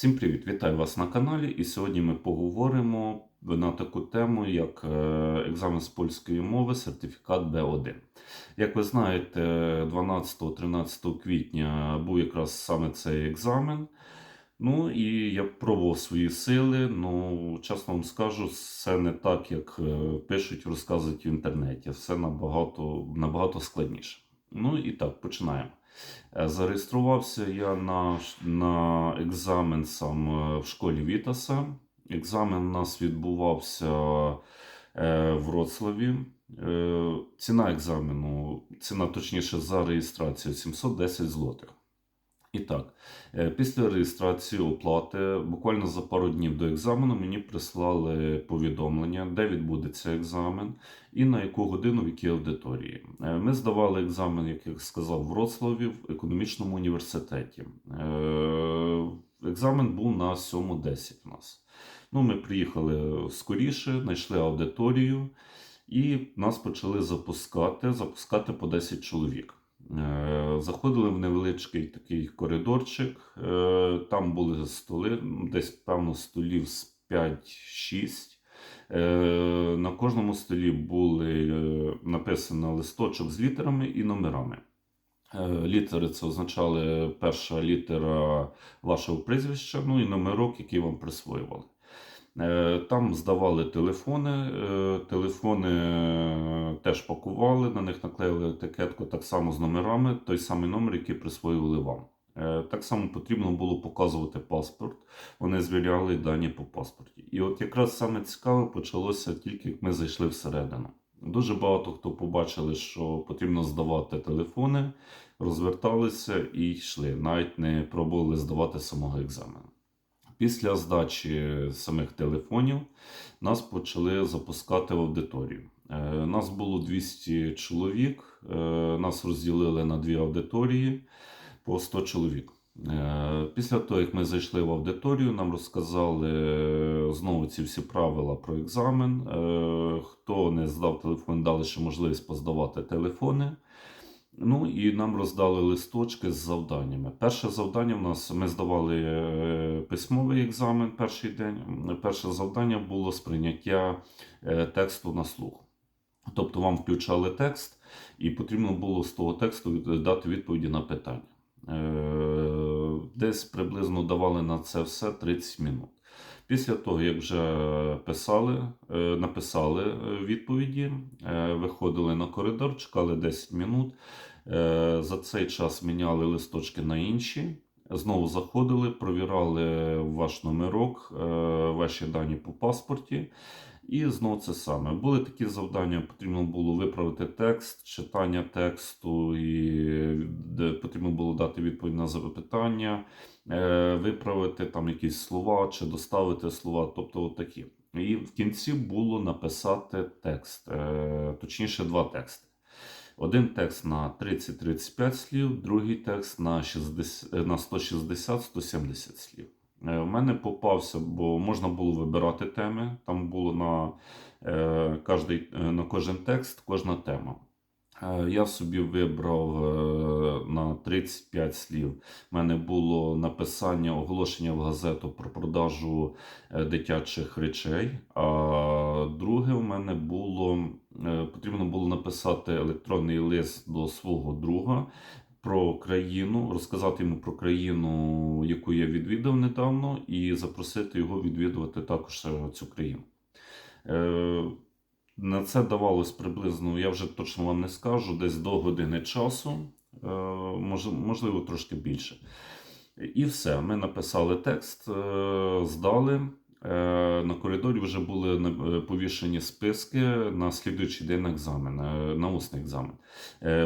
Всім привіт! Вітаю вас на каналі. І сьогодні ми поговоримо на таку тему, як е, екзамен з польської мови, сертифікат Б1. Як ви знаєте, 12-13 квітня був якраз саме цей екзамен. Ну і я пробував свої сили. Ну, чесно вам скажу, все не так, як е, пишуть, розказують в інтернеті. Все набагато, набагато складніше. Ну і так, починаємо. Е, Зареєструвався я на, на екзамен сам е, в школі Вітаса. Екзамен у нас відбувався е, в Вроцлаві. Е, Ціна екзамену, ціна точніше за реєстрацію 710 злотих. І так, е, після реєстрації оплати, буквально за пару днів до екзамену, мені прислали повідомлення, де відбудеться екзамен і на яку годину в якій аудиторії. Е, Ми здавали екзамен, як я сказав, в Вроцлаві в економічному університеті. Е, Екзамен був на 7.10 у нас. Ну, ми приїхали скоріше, знайшли аудиторію, і нас почали запускати, запускати по 10 чоловік. Е, Заходили в невеличкий такий коридорчик. е, Там були столи, десь певно столів з 5-6. Е, На кожному столі були написано листочок з літерами і номерами. Літери це означали перша літера вашого прізвища, ну і номерок, який вам присвоювали. Е, Там здавали телефони. е, Телефони е, теж пакували, на них наклеїли етикетку так само з номерами, той самий номер, який присвоювали вам. Так само потрібно було показувати паспорт. Вони звіряли дані по паспорті. І от якраз саме цікаве почалося тільки як ми зайшли всередину. Дуже багато хто побачили, що потрібно здавати телефони, розверталися і йшли, навіть не пробували здавати самого екзамену. Після здачі самих телефонів нас почали запускати в аудиторію. Е, Нас було 200 чоловік, е, нас розділили на дві аудиторії по 100 чоловік. Е, Після того, як ми зайшли в аудиторію, нам розказали знову ці всі правила про екзамен. Хто не здав телефон, дали ще можливість поздавати телефони. Ну і нам роздали листочки з завданнями. Перше завдання в нас ми здавали е, письмовий екзамен перший день. Перше завдання було сприйняття е, тексту на слух. Тобто вам включали текст, і потрібно було з того тексту дати відповіді на питання. Е, Десь приблизно давали на це все 30 минут. Після того, як вже писали, е, написали е, відповіді, е, виходили на коридор, чекали 10 минут. За цей час міняли листочки на інші. Знову заходили, провірали ваш номерок, ваші дані по паспорті. І знову це саме. Були такі завдання, потрібно було виправити текст, читання тексту, і де потрібно було дати відповідь на запитання, е, виправити там якісь слова чи доставити слова, тобто такі. І в кінці було написати текст, е, точніше, два тексти. Один текст на 30-35 слів, другий текст на 60, е, на 160-170 слів. У мене попався, бо можна було вибирати теми. Там було на, на кожен текст кожна тема. Е, Я собі вибрав е, на 35 слів. У мене було написання оголошення в газету про продажу е, дитячих речей. А друге в мене було потрібно було написати електронний лист до свого друга про країну, розказати йому про країну, яку я відвідав недавно, і запросити його відвідувати також цю країну. Е, це давалось приблизно, я вже точно вам не скажу, десь до години часу, е, можливо, трошки більше. І все. Ми написали текст, е, здали. На коридорі вже були повішені списки на слідуючий день екзамен, на усний екзамен.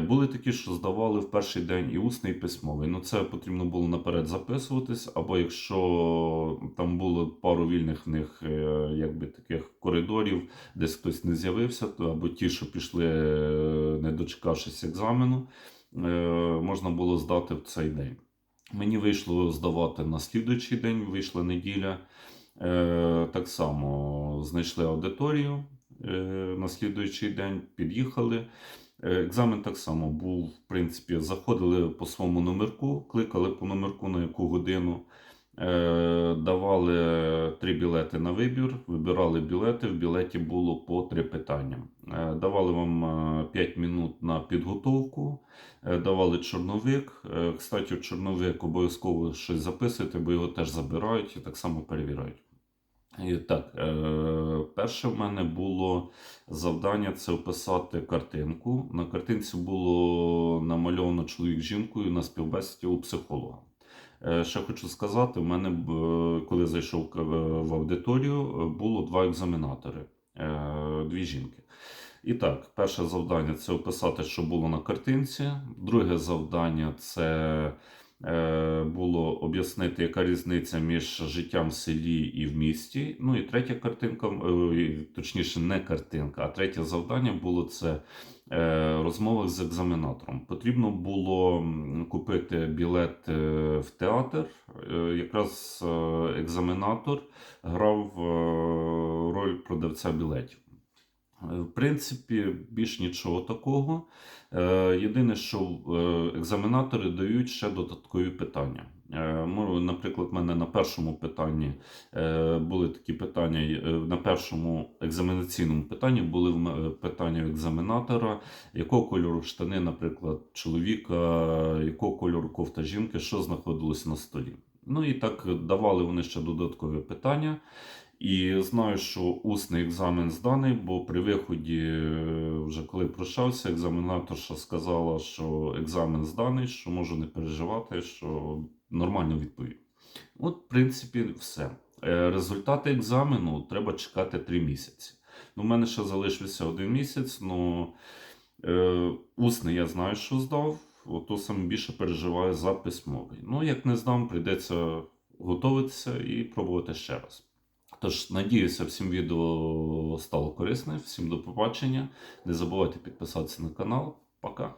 Були такі, що здавали в перший день і усний, і письмовий. Ну, це потрібно було наперед записуватись, або якщо там було пару вільних в них якби таких коридорів, десь хтось не з'явився, або ті, що пішли, е, не дочекавшись екзамену, е, можна було здати в цей день. Мені вийшло здавати на слідуючий день, вийшла неділя. Е, Так само знайшли аудиторію на слідуючий день, під'їхали. Екзамен так само був, в принципі, заходили по своєму номерку, кликали по номерку на яку годину. Е, Давали три білети на вибір, вибирали білети. В білеті було по три питання. Е, Давали вам 5 минут на підготовку, е, давали чорновик. Е, Кстати, чорновик обов'язково щось записуйте, бо його теж забирають і так само перевіряють. І так, е, перше в мене було завдання це описати картинку. На картинці було намальовано чоловік з жінкою на співбесіді у психолога. Е, Ще хочу сказати, у мене, е, коли зайшов е, в аудиторію, було два екзаменатори, дві жінки. І так, перше завдання це описати, що було на картинці. Друге завдання це було об'яснити, яка різниця між життям в селі і в місті. Ну і третя картинка, е, точніше, не картинка, а третє завдання було це е, розмова з екзаменатором. Потрібно було купити білет е, в театр. Е, Якраз е, екзаменатор грав е, роль продавця білетів. Е, В принципі, більш нічого такого. Е, Єдине, що е, екзаменатори дають ще додаткові питання. Наприклад, в мене на першому питанні були такі питання. На першому екзаменаційному питанні були питання екзаменатора, якого кольору штани, наприклад, чоловіка, якого кольору кофта жінки, що знаходилось на столі. Ну і так давали вони ще додаткові питання. І знаю, що усний екзамен зданий, бо при виході, е, вже коли прощався, екзаменаторша сказала, що екзамен зданий, що можу не переживати, що нормально відповів. От, в принципі, все. Е, Результати екзамену треба чекати 3 місяці. Ну, у мене ще залишився один місяць, але е, усний я знаю, що здав. Ото саме більше переживаю за письмовий. Ну, як не здам, прийдеться готуватися і пробувати ще раз. Тож, надіюся, всім відео стало корисне. Всім до побачення. Не забувайте підписатися на канал. Пока.